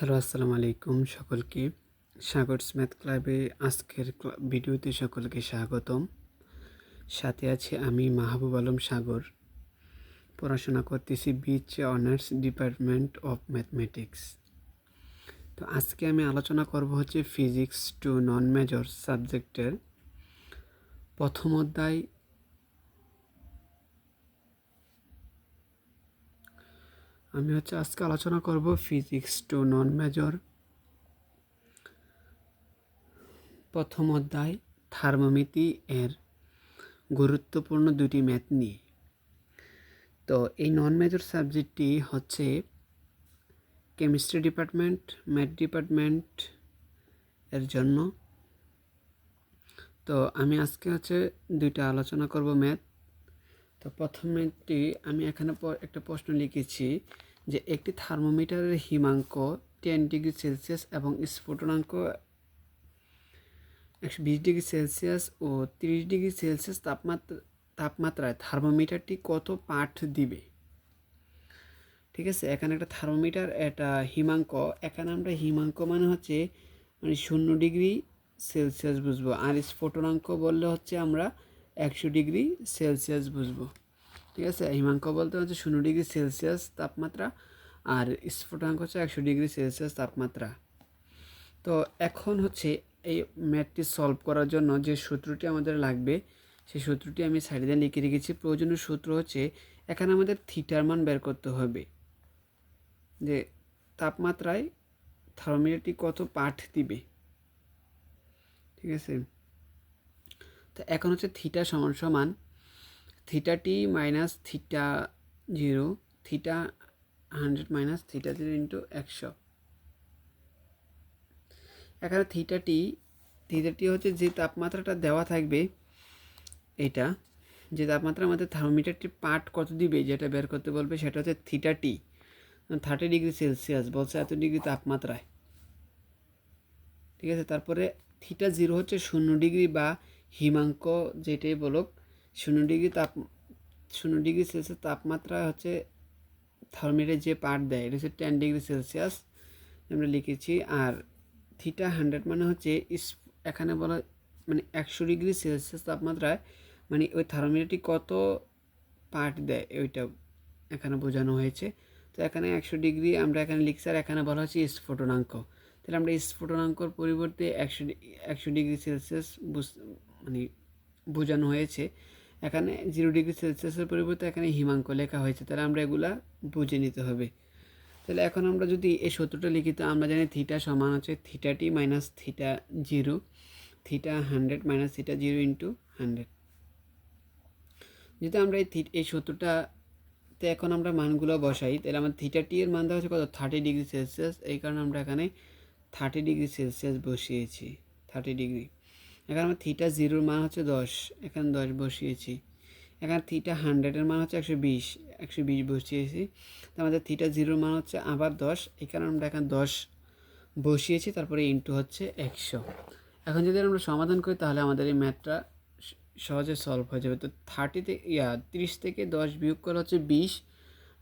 Hello, আসসালামু আলাইকুম সকলকে। সাগর ম্যাথ ক্লাবে আজকের ভিডিওতে সকলকে স্বাগতম। সাথে আছে আমি মাহবুব আলম সাগর। পড়াশোনা করতেছি বিচ অনার্স ডিপার্টমেন্ট অফ ম্যাথমেটিক্স তো আজকে আমি আলোচনা করব হচ্ছে ফিজিক্স টু নন মেজর সাবজেক্টের প্রথম অধ্যায় আমি হচ্ছে আজকে আলোচনা করব ফিজিক্স টু নন মেজর। প্রথম অধ্যায়, থার্মোমিতি এর গুরুত্বপূর্ণ দুটি ম্যাথ নিয়ে। তো এই নন মেজর সাবজেক্টটি হচ্ছে কেমিস্ট্রি ডিপার্টমেন্ট, ম্যাথ ডিপার্টমেন্ট এর জন্য। তো আমি আজকে হচ্ছে দুইটা আলোচনা করব ম্যাথ। তো প্রথমেটি আমি এখানে একটা প্রশ্ন লিখেছি যে একটি থার্মোমিটারের হিমাঙ্ক টেন ডিগ্রি সেলসিয়াস এবং স্ফুটনাঙ্ক একশো বিশ ডিগ্রি সেলসিয়াস ও তিরিশ ডিগ্রি সেলসিয়াস তাপমাত্রা তাপমাত্রায় থার্মোমিটারটি কত পাঠ দিবে? ঠিক আছে, এখানে একটা থার্মোমিটার, এটা হিমাঙ্ক। এখানে আমরা হিমাঙ্ক মানে হচ্ছে মানে শূন্য ডিগ্রি সেলসিয়াস বুঝব। আর স্ফুটনাঙ্ক বললে হচ্ছে আমরা একশো ডিগ্রি সেলসিয়াস বুঝব। ঠিক আছে? হিমাঙ্ক বলতে হচ্ছে শূন্য ডিগ্রি সেলসিয়াস তাপমাত্রা আর স্ফুটনাঙ্ক হচ্ছে একশো ডিগ্রি সেলসিয়াস তাপমাত্রা। তো এখন হচ্ছে এই ম্যাথটি সলভ করার জন্য যে সূত্রটি আমাদের লাগবে, সেই সূত্রটি আমি সাইডে লিখে রেখেছি। প্রয়োজনীয় সূত্র হচ্ছে এখানে আমাদের থিটার মান বের করতে হবে। যে তাপমাত্রায় থার্মোমিটারটি কত পাঠ দিবে? ঠিক আছে? তো এখন হচ্ছে থিটা সমান সমান theta T minus theta zero, theta hundred minus theta zero into একশো। এখানে থিটা টি থিটা টি হচ্ছে যে তাপমাত্রাটা দেওয়া থাকবে, এটা, যে তাপমাত্রা আমাদের থার্মোমিটারটি পার্ট কত দিবে, যেটা বের করতে বলবে, সেটা হচ্ছে theta T, thirty degree Celsius, বলছে এত ডিগ্রি তাপমাত্রায়। ঠিক আছে, তারপরে থিটা জিরো হচ্ছে শূন্য ডিগ্রি বা হিমাঙ্ক যেটাই বলুক, শূন্য ডিগ্রি তাপ, শূন্য ডিগ্রি সেলসিয়াস তাপমাত্রা হচ্ছে থার্মোমিটার যে পার্ট দেয়, এটা হচ্ছে টেন ডিগ্রি সেলসিয়াস, আমরা লিখেছি। আর থিটা হান্ড্রেড মানে হচ্ছে এখানে বলা মানে একশো ডিগ্রি সেলসিয়াস তাপমাত্রায় মানে ওই থার্মোমিটারটি কত পার্ট দেয়, ওইটা এখানে বোঝানো হয়েছে। তো এখানে একশো ডিগ্রি আমরা এখানে লিখছি, আর এখানে বলা হচ্ছে স্ফুটনাঙ্ক তাহলে আমরা স্ফুটনাঙ্কর পরিবর্তে একশো একশো ডিগ্রি সেলসিয়াস মানে বোঝানো হয়েছে। এখানে জিরো ডিগ্রি সেলসিয়াসের পরিবর্তে এখানে হিমাঙ্ক লেখা হয়েছে, তাহলে আমরা এগুলা বুঝে নিতে হবে। তাহলে এখন আমরা যদি এই সূত্রটা লিখি, তো আমরা জানি থিটা সমান হচ্ছে theta T minus theta zero theta hundred minus theta zero into hundred যদি আমরা এই থি- এই সূত্রটাতে এখন আমরা মানগুলো বসাই, তাহলে আমার থিটা টি এর মান দেওয়া হচ্ছে কত? থার্টি ডিগ্রি সেলসিয়াস এই কারণে আমরা এখানে থার্টি ডিগ্রি সেলসিয়াস বসিয়েছি থার্টি ডিগ্রি এখানে আমার থিটা জিরোর মান হচ্ছে দশ। এখানে দশ বসিয়েছি। এখানে থিটা হান্ড্রেডের মান হচ্ছে একশো বিশ। একশো বিশ বসিয়েছি। তো আমাদের থিটা জিরোর মান হচ্ছে আবার দশ। এই কারণে আমরা এখানে দশ বসিয়েছি, তারপরে ইন্টু হচ্ছে একশো। এখন যদি আমরা সমাধান করি, তাহলে আমাদের এই ম্যাথটা সহজে সলভ হয়ে যাবে। তো থার্টি থেকে ইয়া, তিরিশ থেকে দশ বিয়োগ করলে হচ্ছে বিশ।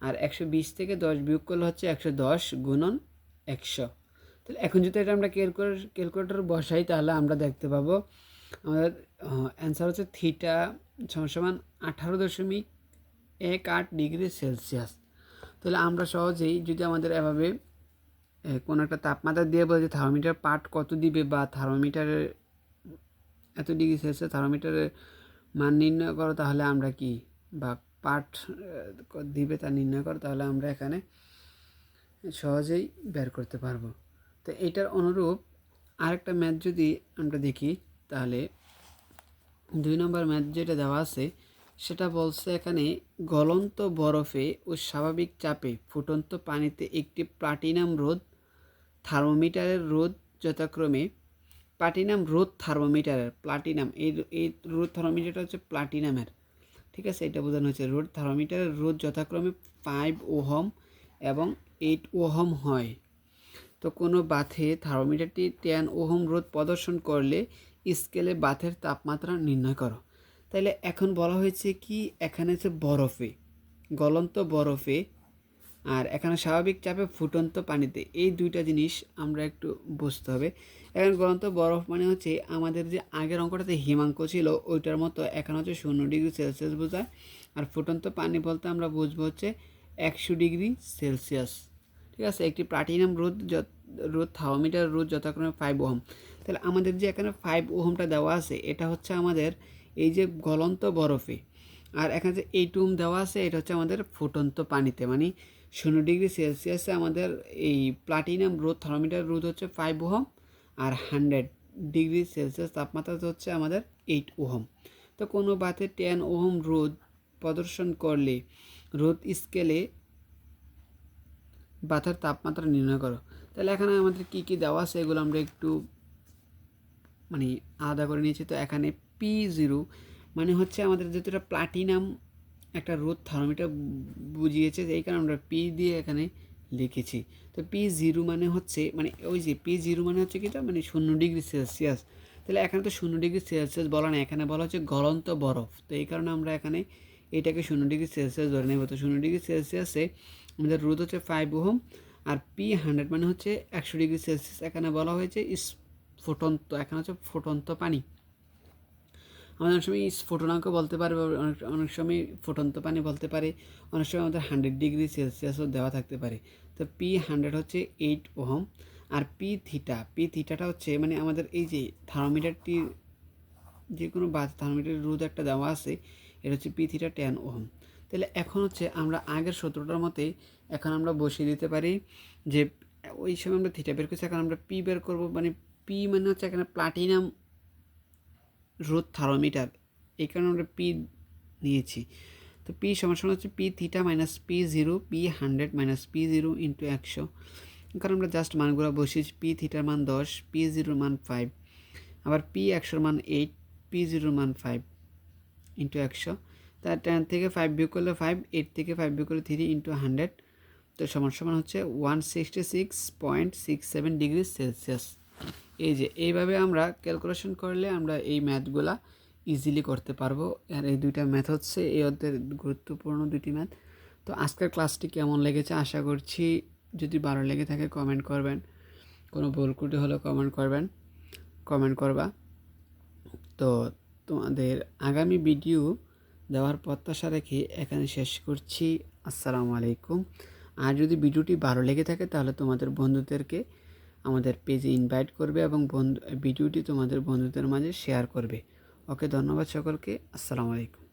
আর একশো বিশ থেকে দশ বিয়োগ করলে হচ্ছে একশো দশ গুণন একশো। তাহলে এখন যদি এটা আমরা ক্যালকুলেটর ক্যালকুলেটর বসাই, তাহলে আমরা দেখতে পাবো আমাদের অ্যান্সার হচ্ছে থিটা সমান আঠারো দশমিক এক আট ডিগ্রি সেলসিয়াস। তাহলে আমরা সহজেই যদি আমাদের এভাবে কোনো একটা তাপমাত্রা দিয়ে বলে যে থার্মোমিটার পার্ট কত দিবে বা থার্মোমিটারের এত ডিগ্রি সেলসিয়াস থার্মোমিটারের মান নির্ণয় করো, তাহলে আমরা কি? বা পার্ট দিবে তা নির্ণয় করো, তাহলে আমরা এখানে সহজেই বের করতে পারব। তো এইটার অনুরূপ আরেকটা ম্যাথ যদি আমরা দেখি, তাহলে দুই নম্বর ম্যাথ যেটা দেওয়া আছে, সেটা বলছে এখানে গলন্ত বরফে ও স্বাভাবিক চাপে ফুটন্ত পানিতে একটি প্লাটিনাম রোদ থার্মোমিটারের রোদ যথাক্রমে প্লাটিনাম রোদ থার্মোমিটারের, প্লাটিনাম, এই এই রোদ থার্মোমিটারটা হচ্ছে প্লাটিনামের, ঠিক আছে? এটা বোঝানো হয়েছে রোদ থার্মোমিটারের রোদ যথাক্রমে ফাইভ ওহম এবং এইট ওহম হয়। তো কোনো বাথে থার্মোমিটারটি টেন ওহম রোদ প্রদর্শন করলে স্কেলে বাথের তাপমাত্রা নির্ণয় করো। তাইলে এখন বলা হয়েছে কি, এখানে হচ্ছে বরফে, গলন্ত বরফে আর এখানে স্বাভাবিক চাপে ফুটন্ত পানিতে। এই দুইটা জিনিস আমরা একটু বুঝতে হবে। এখন গলন্ত বরফ মানে হচ্ছে আমাদের যে আগের অঙ্কটাতে হিমাঙ্ক ছিল, ওইটার মতো এখন হচ্ছে শূন্য ডিগ্রি সেলসিয়াস বোঝায়। আর ফুটন্ত পানি বলতে আমরা বুঝব হচ্ছে একশো ডিগ্রি সেলসিয়াস। ঠিক আছে? একটি প্লাটিনাম রোদ রোদ থার্মোমিটার রোদ যথাক্রমে ফাইভ ওহম। তাহলে আমাদের যে এখানে ফাইভ ওহমটা দেওয়া আছে, এটা হচ্ছে আমাদের এই যে গলন্ত বরফে, আর এখানে যে এইট ওহম দেওয়া আছে, এটা হচ্ছে আমাদের ফুটন্ত পানিতে মানে শূন্য ডিগ্রি সেলসিয়াসে আমাদের এই প্লাটিনাম রোদ থার্মোমিটার রোদ হচ্ছে ফাইভ ওহম, আর হান্ড্রেড ডিগ্রি সেলসিয়াস তাপমাত্রা হচ্ছে আমাদের এইট ওহম। তো কোনো বাতে টেন ওহম রোদ প্রদর্শন করলে রোদ স্কেলে বাতার তাপমাত্রা নির্ণয় করো। তাহলে এখানে আমাদের কী কী দেওয়া আছে এগুলো আমরা একটু মানে আলাদা করে নিয়েছি। তো এখানে পি জিরো মানে হচ্ছে আমাদের যেহেতু এটা প্লাটিনাম একটা রোদ থার্মোমিটার বুঝিয়েছে যে এই কারণে আমরা পি দিয়ে এখানে লিখেছি। তো পি জিরো মানে হচ্ছে মানে ওই যে পি জিরো মানে হচ্ছে কিটা মানে শূন্য ডিগ্রি সেলসিয়াস। তাহলে এখানে তো শূন্য ডিগ্রি সেলসিয়াস বলা না এখানে বলা হচ্ছে গলন্ত বরফ। তো এই কারণে আমরা এখানে এটাকে শূন্য ডিগ্রি সেলসিয়াস ধরে নেব। তো শূন্য ডিগ্রি সেলসিয়াসে আমাদের রোদ হচ্ছে ফাইভ ওহম, আর পি হান্ড্রেড মানে হচ্ছে একশো ডিগ্রি সেলসিয়াস। এখানে বলা হয়েছে ইস ফুটন্ত, এখানে হচ্ছে ফুটন্ত পানি। আমাদের অনেক সময় স্ফোটনাঙ্ক বলতে পারে, বা অনেক অনেক সময় ফুটন্ত পানি বলতে পারে, অনেক সময় আমাদের হান্ড্রেড ডিগ্রি সেলসিয়াসও দেওয়া থাকতে পারে। তো পি হান্ড্রেড হচ্ছে এইট ওহম, আর পি থিটা পি থিটাটা হচ্ছে মানে আমাদের এই যে থার্মোমিটারটির যে কোনো বাস থার্মোমিটারের রোদ একটা দেওয়া আছে এটা হচ্ছে পি থিটা টেন ওহম। তাহলে এখন হচ্ছে আমরা আগের সতেরোটার মতে এখন আমরা বসিয়ে দিতে পারি যে ওই সময় আমরা থিটা বের করছি, এখন আমরা পি বের করব মানে পি মানে হচ্ছে এখানে প্লাটিনাম রোদ থার্মোমিটার এই কারণে আমরা পি নিয়েছি। তো পি সমান সমান হচ্ছে P theta minus P zero P hundred minus P zero into একশো। কারণ আমরা জাস্ট মানগুলো বসিয়েছি পি থিটার মান দশ পি জিরোর মান ফাইভ আবার পি একশোর মান এইট পি জিরোর মান ফাইভ ইন্টু একশো। তার টেন থেকে ফাইভ বিয়োগ করলে ফাইভ এইট থেকে ফাইভ বিয়োগ করলে থ্রি ইন্টু হান্ড্রেড তো সমান সমান হচ্ছে one sixty six point six seven degree Celsius এই যে, এইভাবে আমরা ক্যালকুলেশন করলে আমরা এই ম্যাথগুলা ইজিলি করতে পারব। আর এই দুইটা ম্যাথ হচ্ছে এই অধ্যায়ের গুরুত্বপূর্ণ দুটি ম্যাথ তো আজকের ক্লাসটি কেমন লেগেছে আশা করছি, যদি ভালো লেগে থাকে কমেন্ট করবেন। কোনো ভুল ত্রুটি হলে কমেন্ট করবেন। কমেন্ট করবা। তো তোমাদের আগামী ভিডিও দেওয়ার প্রত্যাশা রেখে এখানে শেষ করছি। আসসালামু আলাইকুম। আর যদি ভিডিওটি ভালো লেগে থাকে তাহলে তোমাদের বন্ধুদেরকে আমাদের পেজে ইনভাইট করবে এবং বন্ধু ভিডিওটি তোমাদের বন্ধুদের মাঝে শেয়ার করবে। ওকে, ধন্যবাদ সকলকে। আসসালামু আলাইকুম।